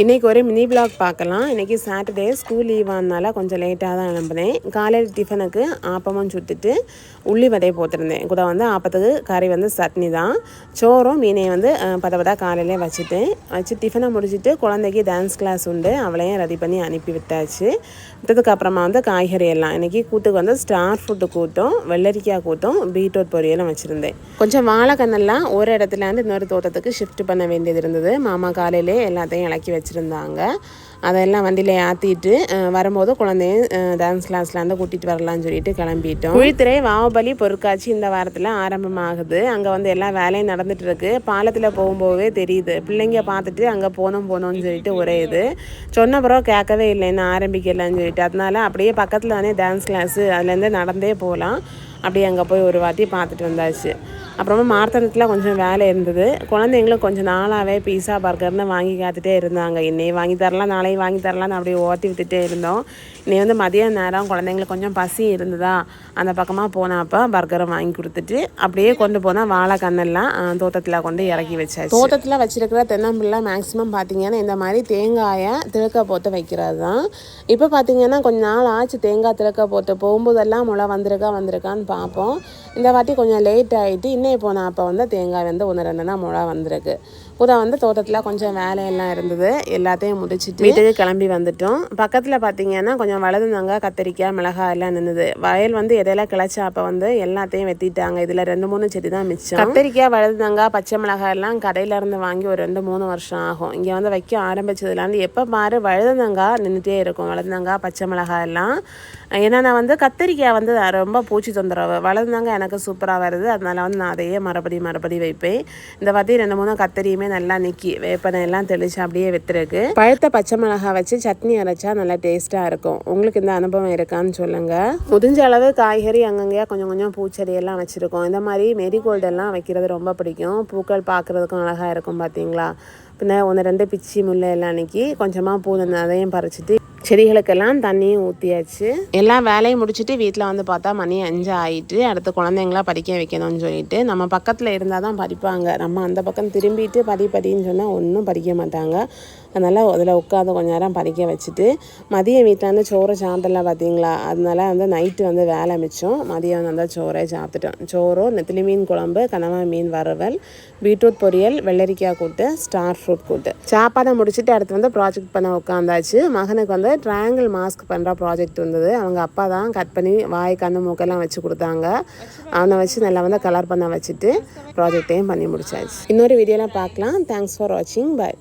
இன்றைக்கி ஒரு mini black பார்க்கலாம். இன்றைக்கி சாட்டர்டே ஸ்கூல் லீவானால கொஞ்சம் லேட்டாக தான் எழும்பினேன் காலையில் டிஃபனுக்கு ஆப்பமும் சுட்டுட்டு உள்ளி வதை போட்டிருந்தேன். கூட வந்து ஆப்பத்துக்கு கறி வந்து சட்னி தான். சோறும் மீனையும் வந்து பத பதா காலையிலே வச்சுட்டேன். வச்சு டிஃபனை முடிச்சுட்டு குழந்தைக்கு டான்ஸ் கிளாஸ் உண்டு. அவளையும் ரெடி பண்ணி அனுப்பி விட்டாச்சு. விட்டதுக்கு அப்புறமா வந்து காய்கறி எல்லாம். இன்றைக்கி கூட்டுக்கு வந்து ஸ்டார் ஃபுட்டு கூட்டும் வெள்ளரிக்காய் கூட்டும் பீட்ரூட் பொரியலும் வச்சுருந்தேன். கொஞ்சம் வாழைக்கண்ணெல்லாம் ஒரு இடத்துல இருந்து இன்னொரு தோட்டத்துக்கு ஷிஃப்ட் பண்ண வேண்டியது இருந்தது. மாமா காலையிலே எல்லாத்தையும் இலக்கி வச்சுருந்தாங்க. அதெல்லாம் வண்டியில் ஏற்றிட்டு வரும்போது குழந்தையும் டான்ஸ் கிளாஸ்லேருந்து கூட்டிகிட்டு வரலாம்னு சொல்லிட்டு கிளம்பிட்டோம். குழித்துறை வாவபலி பொருட்காட்சி இந்த வாரத்தில் ஆரம்பமாகுது. அங்கே வந்து எல்லா வேலையும் நடந்துகிட்டு இருக்கு பாலத்தில் போகும்போதே தெரியுது. பிள்ளைங்க பார்த்துட்டு அங்கே போனோம் போனோம்னு சொல்லிட்டு ஒரே இது. சொன்ன பிறகு கேட்கவே இல்லை என்ன ஆரம்பிக்கலன்னு சொல்லிட்டு. அதனால அப்படியே பக்கத்தில் தானே டான்ஸ் கிளாஸு அதுலேருந்து நடந்தே போகலாம். அப்படியே அங்கே போய் ஒரு வாட்டி பார்த்துட்டு வந்தாச்சு. அப்புறமா மார்த்தனத்தில் கொஞ்சம் வேலை இருந்தது. குழந்தைங்களும் கொஞ்சம் நாளாகவே பீஸா பர்கர்னு வாங்கி காத்துட்டே இருந்தாங்க. இன்னையை வாங்கி தரலாம் நாளையும் வாங்கி தரலாம்னு அப்படியே ஓட்டி விட்டுட்டே இருந்தோம். இன்னைக்கு வந்து மதிய நேரம் குழந்தைங்களுக்கு கொஞ்சம் பசி இருந்ததா? அந்த பக்கமாக போனப்போ பர்கரை வாங்கி கொடுத்துட்டு அப்படியே கொண்டு போனால் வாழை கண்ணெல்லாம் தோட்டத்தில் கொண்டு இறக்கி வச்சாச்சு. தோட்டத்தில் வச்சுருக்கிற தென்னம்பிள்ளை மேக்ஸிமம் பார்த்தீங்கன்னா இந்த மாதிரி தேங்காயை திளக்க போட்டு வைக்கிறது தான் இப்போ பார்த்தீங்கன்னா கொஞ்ச நாள் ஆச்சு தேங்காய் திளக்க போட்டு. போகும்போதெல்லாம் முளை வந்திருக்கா வந்திருக்கான்னு பார்ப்போம். இந்த வாட்டி கொஞ்சம் லேட் ஆகிட்டு இப்போ போனால் அப்போ வந்து தேங்காய் வந்து ஒன்று ரெண்டுனா முழா வந்திருக்கு. புதா வந்து தோட்டத்தில் கொஞ்சம் வேலையெல்லாம் இருந்தது. எல்லாத்தையும் முடிச்சிட்டு வீட்டுக்கு கிளம்பி வந்துட்டோம். பக்கத்தில் பார்த்தீங்கன்னா கொஞ்சம் வலதுனாங்க கத்திரிக்காய் மிளகாய் எல்லாம் நின்றுது வயல் வந்து எதையெல்லாம் கிளச்சா அப்போ வந்து எல்லாத்தையும் வெட்டிட்டாங்க. இதில் ரெண்டு மூணு செடி தான் மிச்சம். கத்திரிக்காய் வலதுனாங்க பச்சை மிளகாய் எல்லாம் கடையில இருந்து வாங்கி ஒரு ரெண்டு மூணு வருஷம் ஆகும். இங்கே வந்து வைக்க ஆரம்பிச்சதுலேருந்து எப்போ பாரு வழுதுனங்கா நின்றுட்டே இருக்கும். வழுதுனங்கா பச்சை மிளகாய் எல்லாம். ஏன்னா நான் வந்து கத்திரிக்காய் வந்து ரொம்ப பூச்சி தொந்தரவு. வளர்ந்தாங்க எனக்கு சூப்பராக வருது. அதனால வந்து நான் அதையே மறுபடி மறுபடி வைப்பேன். இந்த வாட்டி ரெண்டு மூணு கத்தரியுமே நல்லா நிற்கி வேப்பனை எல்லாம் தெளிச்சு அப்படியே வித்துருக்கு. பழுத்த பச்சை மிளகாய் வச்சு சட்னி அரைச்சா நல்லா டேஸ்ட்டாக இருக்கும். உங்களுக்கு இந்த அனுபவம் இருக்கான்னு சொல்லுங்கள் முடிஞ்ச அளவு காய்கறி அங்கங்கேயா கொஞ்சம் கொஞ்சம் பூச்செடி எல்லாம் வச்சுருக்கோம். இந்த மாதிரி மெரிகோல்டு எல்லாம் வைக்கிறது ரொம்ப பிடிக்கும். பூக்கள் பார்க்குறதுக்கும் அழகாக இருக்கும் பார்த்தீங்களா பின்ன ஒன்று ரெண்டு பிச்சி முல்லை எல்லாம் அன்னைக்கு கொஞ்சமாக பூ அதையும் பறிச்சிட்டு செடிகளுக்கெல்லாம் தண்ணியும் ஊற்றியாச்சு எல்லா வேலையும் முடிச்சுட்டு வீட்டில் வந்து பார்த்தா மணி அஞ்சு ஆகிட்டு அடுத்து குழந்தைங்களா படிக்க வைக்கணும்னு சொல்லிட்டு நம்ம பக்கத்தில் இருந்தால் தான் படிப்பாங்க. நம்ம அந்த பக்கம் திரும்பிட்டு படி படின்னு சொன்னால் ஒன்றும் படிக்க மாட்டாங்க. அதனால் அதில் உட்காந்து கொஞ்ச நேரம் படிக்க வச்சுட்டு மதியம் வீட்டில் வந்து சோறு சாப்பிடலாம் பார்த்தீங்களா அதனால வந்து நைட்டு வந்து வேலை மிச்சம். மதியம் வந்து சோறே சாப்பிட்டுட்டோம். சோறும் நெத்திலி மீன் குழம்பு கனவா மீன் வறுவல் பீட்ரூட் பொரியல் வெள்ளரிக்காய் கூட்டு ஸ்டார் ஃப்ரூட் கூட்டு சாப்பாடை முடிச்சுட்டு அடுத்து வந்து ப்ராஜெக்ட் பண்ண உட்காந்தாச்சு மகனுக்கு வந்து ட்ரையாங்கிள் மாஸ்க் பண்ணுற ப்ராஜெக்ட் வந்தது அவங்க அப்பா தான் கட் பண்ணி வாய் கண்ணு மூக்கெல்லாம் வச்சு கொடுத்தாங்க. அவனை வச்சு நல்லா வந்து கலர் பண்ண வச்சுட்டு ப்ராஜெக்டையும் பண்ணி முடிச்சாச்சு. இன்னொரு வீடியோலாம் பார்க்கலாம். தேங்க்ஸ் ஃபார் வாட்சிங் பை